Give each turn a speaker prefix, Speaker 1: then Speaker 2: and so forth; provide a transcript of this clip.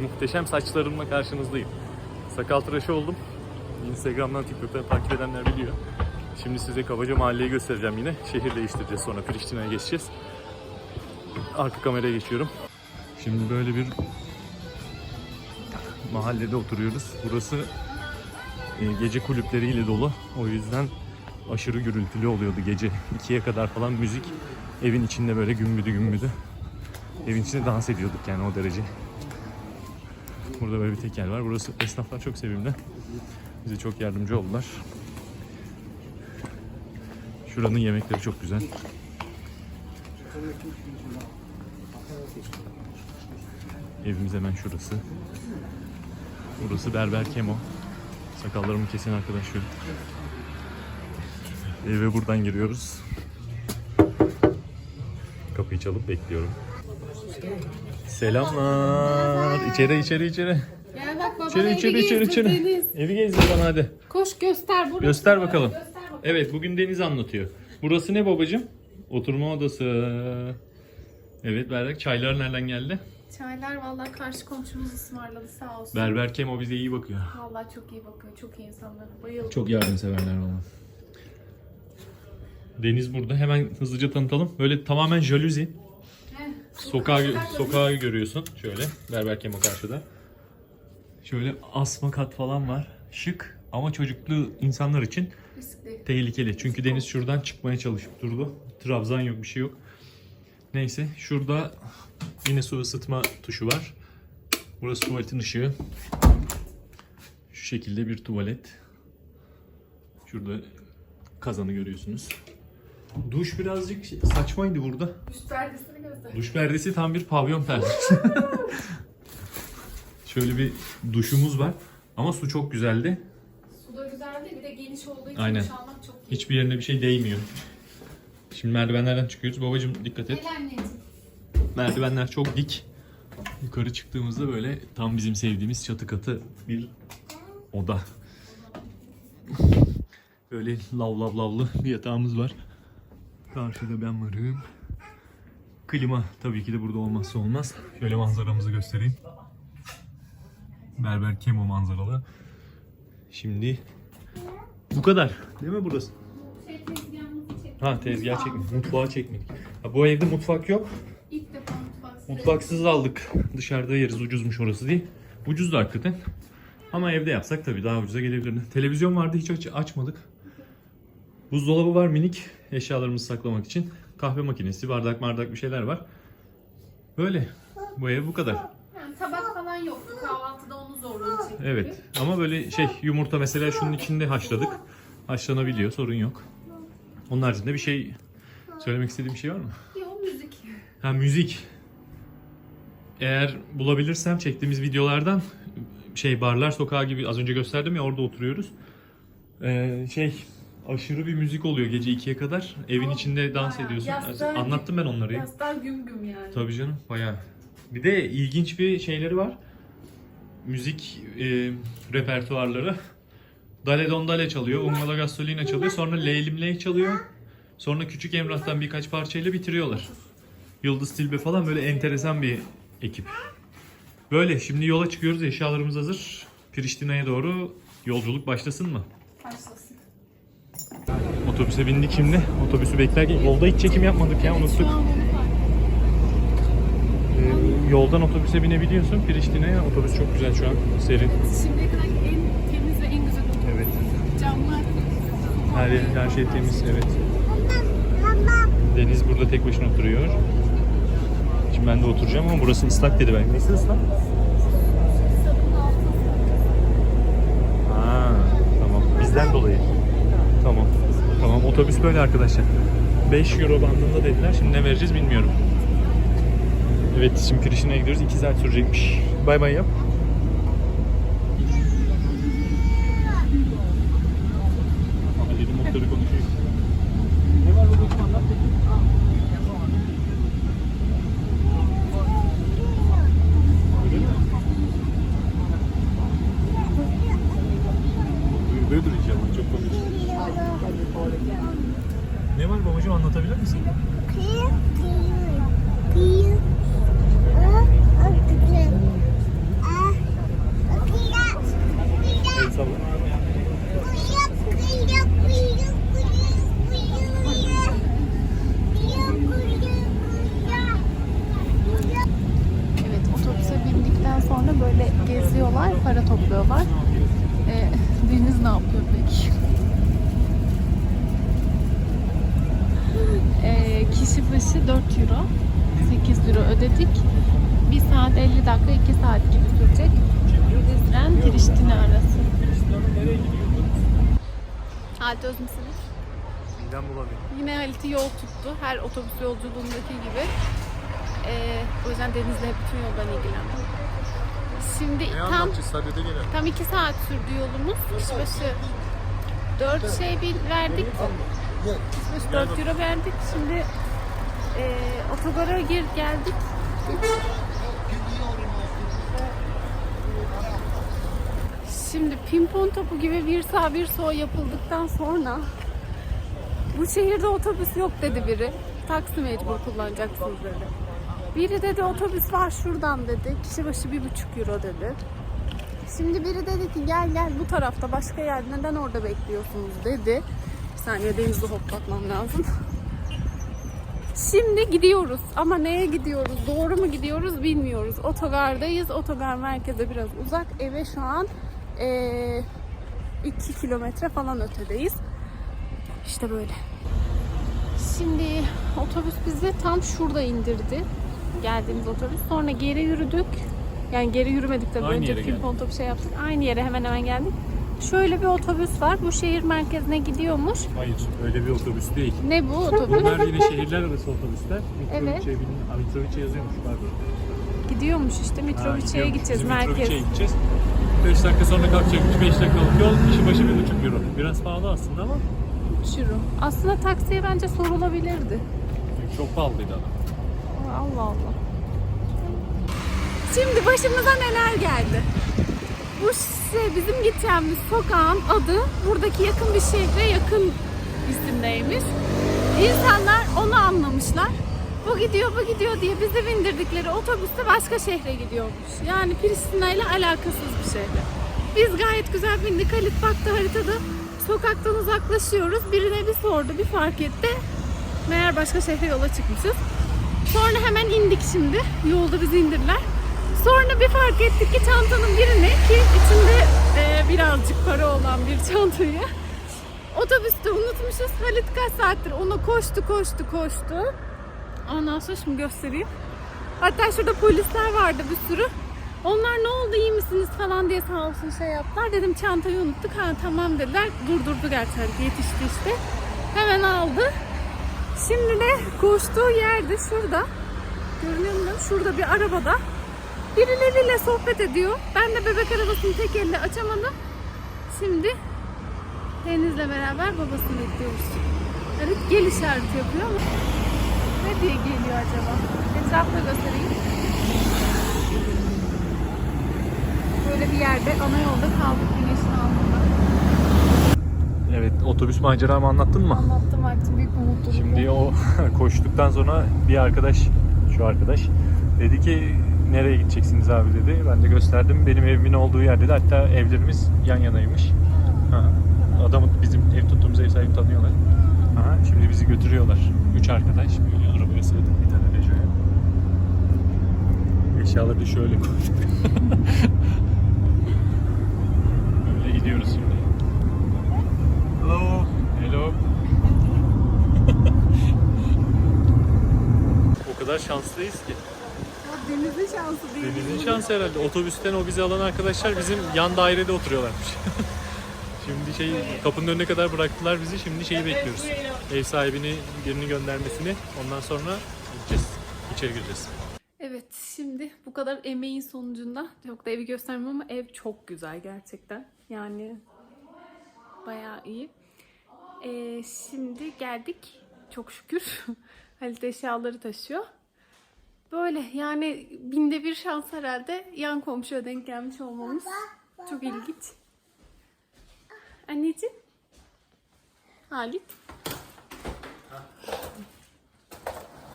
Speaker 1: muhteşem saçlarımla karşınızdayım. Sakal tıraşı oldum. Instagram'dan, TikTok'tan takip edenler biliyor. Şimdi size kabaca mahalleyi göstereceğim yine. Şehir değiştireceğiz sonra Priştine'ye geçeceğiz. Arka kameraya geçiyorum. Şimdi böyle bir mahallede oturuyoruz. Burası e, gece kulüpleriyle dolu. O yüzden aşırı gürültülü oluyordu gece 2'ye kadar falan müzik. Evin içinde böyle gümbüdü gümbüdü. Evin içinde dans ediyorduk yani o derece. Burada böyle bir tekel var. Burası esnaflar çok sevimli. Bize çok yardımcı oldular. Şuranın yemekleri çok güzel. Evimiz hemen şurası. Burası Berber Kemo. Sakallarımı kesen arkadaş şu. Eve buradan giriyoruz. Kapıyı çalıp bekliyorum. Selamlar. İçeri içeri içeri.
Speaker 2: Gel bak baba
Speaker 1: İçeri içeri içeri içeri. Evi gezdir bana hadi.
Speaker 2: Koş göster burası.
Speaker 1: Göster bakalım.
Speaker 2: Göster bakalım.
Speaker 1: Evet bugün Deniz anlatıyor. Burası ne babacığım? Oturma odası. Evet Berber çaylar nereden geldi?
Speaker 2: Çaylar vallahi karşı komşumuz ısmarladı sağ olsun.
Speaker 1: Berber Kemo bize iyi bakıyor.
Speaker 2: Vallahi çok iyi bakıyor. Çok iyi insanlar. Bayıldım.
Speaker 1: Çok yardımseverler valla. Deniz burada. Hemen hızlıca tanıtalım. Böyle tamamen jaluzi. Sokağı, sokağı görüyorsun. Şöyle. Berber Kemo karşıda. Şöyle asma kat falan var. Şık ama çocuklu insanlar için
Speaker 2: riskli.
Speaker 1: tehlikeli. Çünkü Deniz şuradan çıkmaya çalışıp durdu. Trabzan yok bir şey yok. Neyse şurada yine su ısıtma tuşu var. Burası tuvaletin ışığı. Şu şekilde bir tuvalet. Şurada kazanı görüyorsunuz. Duş birazcık saçmaydı burada.
Speaker 2: Üst perdesini göster.
Speaker 1: Duş perdesi tam bir pavyon perdesi. Şöyle bir duşumuz var. Ama su çok güzeldi.
Speaker 2: Su da güzeldi. Bir de geniş olduğu için
Speaker 1: Aynen.
Speaker 2: duş almak çok iyi.
Speaker 1: Hiçbir yerine bir şey değmiyor. Şimdi merdivenlerden çıkıyoruz. Babacım dikkat et.
Speaker 2: Gel anneciğim.
Speaker 1: Merdivenler çok dik. Yukarı çıktığımızda böyle tam bizim sevdiğimiz çatı katı bir oda. Böyle lav lav lavlı bir yatağımız var. Karşıda ben varım. Klima tabii ki de burada olmazsa olmaz. Şöyle manzaramızı göstereyim. Berber Kemo manzaralı. Şimdi bu kadar. Değil mi burası?
Speaker 2: Şey.
Speaker 1: Ha tezgah çekmedik. Mutfağı çekmedik. Ha, bu evde mutfak yok.
Speaker 2: İlk defa mutfak.
Speaker 1: Mutfaksız aldık. Dışarıda yeriz ucuzmuş orası diye. Ucuz da hakikaten. Ama evde yapsak tabii daha ucuza gelebilirdi. Televizyon vardı hiç aç- açmadık. Buzdolabı var minik eşyalarımızı saklamak için. Kahve makinesi, bardak bardak bir şeyler var. Böyle. Bu ev bu kadar.
Speaker 2: Yani tabak falan yoktu. Kahvaltıda onu zorla çektik.
Speaker 1: Evet. Ama böyle şey yumurta mesela şunun içinde haşladık. Haşlanabiliyor sorun yok. Onun haricinde bir şey söylemek istediğim bir şey var mı?
Speaker 2: Yok müzik.
Speaker 1: Ha müzik. Eğer bulabilirsem çektiğimiz videolardan şey barlar sokağı gibi az önce gösterdim ya orada oturuyoruz. Ee, şey aşırı bir müzik oluyor gece 2'ye kadar. Evin içinde dans
Speaker 2: Bayağı
Speaker 1: ediyorsun.
Speaker 2: yastığa-
Speaker 1: Anlattım ben onları. ya.
Speaker 2: Yaslar güm güm yani.
Speaker 1: Tabii canım bayağı. Bir de ilginç bir şeyleri var. Müzik e, repertuarları. Dale Don Dale çalıyor, Umala Gasolina çalıyor, sonra Leylim Ley çalıyor. Sonra Küçük Emrah'tan birkaç parçayla bitiriyorlar. Yıldız Tilbe falan böyle enteresan bir ekip. Böyle şimdi yola çıkıyoruz, eşyalarımız hazır. Priştine'ye doğru yolculuk başlasın mı?
Speaker 2: Başlasın.
Speaker 1: Otobüse bindik şimdi. Otobüsü beklerken yolda hiç çekim yapmadık ya unuttuk. Ee, yoldan otobüse binebiliyorsun. Priştine'ye otobüs çok güzel şu an. Serin.
Speaker 2: Şimdiye kadar en temiz ve en güzel otobüs.
Speaker 1: Evet.
Speaker 2: Camlar.
Speaker 1: Her, her şey temiz. Evet. Deniz burada tek başına oturuyor. Şimdi ben de oturacağım ama burası ıslak dedi ben. Nesi ıslak? Ha, tamam. Bizden dolayı. Tamam. Tamam. Otobüs böyle arkadaşlar. 5 euro bandında dediler. Şimdi ne vereceğiz bilmiyorum. Evet şimdi Priştine'ye gidiyoruz. 2 saat sürecekmiş. Bay bay yap. Ama dedim motoru konuşuyor. Ne var burada anlat Böyledir inşallah çok komik. Ne var babacığım anlatabilir misin?
Speaker 2: sonra böyle geziyorlar, para topluyorlar. Ee, Deniz ne yapıyor peki? Ee, kişi başı 4 euro, 8 euro ödedik. 1 saat 50 dakika, 2 saat gibi sürecek. Prizren, Priştine arası. Halit özmüşsünüz.
Speaker 1: Midem bulanıyor.
Speaker 2: Yine Halit'i yol tuttu. Her otobüs yolculuğundaki gibi. Ee, o yüzden Deniz'le hep bütün yoldan ilgilendim. Şimdi tam
Speaker 1: Sadede gene.
Speaker 2: tam iki saat sürdü yolumuz. Kişi başı 4 şey bir verdik. Kişi başı 4 euro verdik. Şimdi e, otogara gir geldik. Şimdi pimpon topu gibi bir sağ bir sol yapıldıktan sonra bu şehirde otobüs yok dedi biri. Taksi mecbur kullanacaksınız dedi. Biri dedi otobüs var şuradan dedi. Kişi başı bir buçuk euro dedi. Şimdi biri dedi ki gel gel bu tarafta başka yer neden orada bekliyorsunuz dedi. Bir saniye denizi hoplatmam lazım. Şimdi gidiyoruz ama neye gidiyoruz? Doğru mu gidiyoruz bilmiyoruz. Otogardayız. Otogar merkeze biraz uzak. Eve şu an 2 kilometre falan ötedeyiz. İşte böyle. Şimdi otobüs bizi tam şurada indirdi. Geldiğimiz otobüs. Sonra geri yürüdük. Yani geri yürümedik tabii.
Speaker 1: Aynı
Speaker 2: Önce pimpon top şey yaptık. Aynı yere hemen hemen geldik. Şöyle bir otobüs var. Bu şehir merkezine gidiyormuş.
Speaker 1: Hayır öyle bir otobüs değil.
Speaker 2: Ne bu otobüs?
Speaker 1: Bunlar yine şehirler arası otobüsler.
Speaker 2: Evet.
Speaker 1: Mitrovice, Mitrovice yazıyormuş pardon.
Speaker 2: Gidiyormuş işte.
Speaker 1: Gidiyormuş.
Speaker 2: gideceğiz merkez.
Speaker 1: Mitrovice'ye gideceğiz. 5 dakika sonra kalkacakmış. 5 dakikalık yol. Kişi başı 1,5 euro. Biraz pahalı aslında ama
Speaker 2: Şuru. Aslında taksiye bence sorulabilirdi.
Speaker 1: çok pahalıydı adam.
Speaker 2: Allah Allah. Şimdi başımıza neler geldi? Bu şey, bizim gideceğimiz sokağın adı buradaki yakın bir şehre yakın isimdeymiş. İnsanlar onu anlamışlar. Bu gidiyor bu gidiyor diye bizi bindirdikleri otobüste başka şehre gidiyormuş. Yani Pristina ile alakasız bir şehre. Biz gayet güzel bindik. Halit baktı haritada. Sokaktan uzaklaşıyoruz. Birine bir sordu, bir fark etti. Meğer başka şehre yola çıkmışız. Sonra hemen indik şimdi. Yolda bizi indirdiler. Sonra bir fark ettik ki çantanın birini ki içinde e, birazcık para olan bir çantayı otobüste unutmuşuz. Halit kaç saattir ona koştu koştu koştu. Ondan sonra şimdi göstereyim. Hatta şurada polisler vardı bir sürü. Onlar ne oldu iyi misiniz falan diye sağ olsun şey yaptılar. Dedim çantayı unuttuk. Ha tamam dediler. Durdurdu gerçekten yetişti işte. Hemen aldı. Şimdi de koştuğu yerde şurada. Görünüyor mu? Şurada bir arabada. Birileriyle sohbet ediyor. Ben de bebek arabasını tek elle açamadım. Şimdi Deniz'le beraber babasını bekliyoruz. Evet gel işareti yapıyor ama ne diye geliyor acaba? Etrafını göstereyim. Böyle bir yerde ana yolda kaldık güneşin altında.
Speaker 1: Evet otobüs maceramı anlattın mı?
Speaker 2: Anlattım artık büyük bir mutluluk.
Speaker 1: Şimdi o koştuktan sonra bir arkadaş, şu arkadaş dedi ki nereye gideceksiniz abi dedi. Ben de gösterdim. Benim evimin olduğu yer dedi. Hatta evlerimiz yan yanaymış. Ha. Adamın bizim ev tuttuğumuz ev sahibi tanıyorlar. Aha, şimdi bizi götürüyorlar. Üç arkadaş böyle arabaya sığdık bir tane Peugeot'a. Eşyaları da şöyle koyduk. böyle gidiyoruz şimdi. Hello. Hello. O kadar şanslıyız ki.
Speaker 2: Ya denizin şansı değil.
Speaker 1: Deniz'in şansı herhalde. Otobüsten o bizi alan arkadaşlar bizim yan dairede oturuyorlarmış. Şimdi şey kapının önüne kadar bıraktılar bizi. Şimdi şeyi bekliyoruz. Ev sahibini birini göndermesini. Ondan sonra gideceğiz. İçeri gireceğiz.
Speaker 2: Evet şimdi bu kadar emeğin sonucunda çok da evi göstermem ama ev çok güzel gerçekten. Yani bayağı iyi. Ee, şimdi geldik çok şükür. Halit eşyaları taşıyor. Böyle yani binde bir şans herhalde yan komşuya denk gelmiş olmamız. Çok ilginç. Anneciğim. Halit.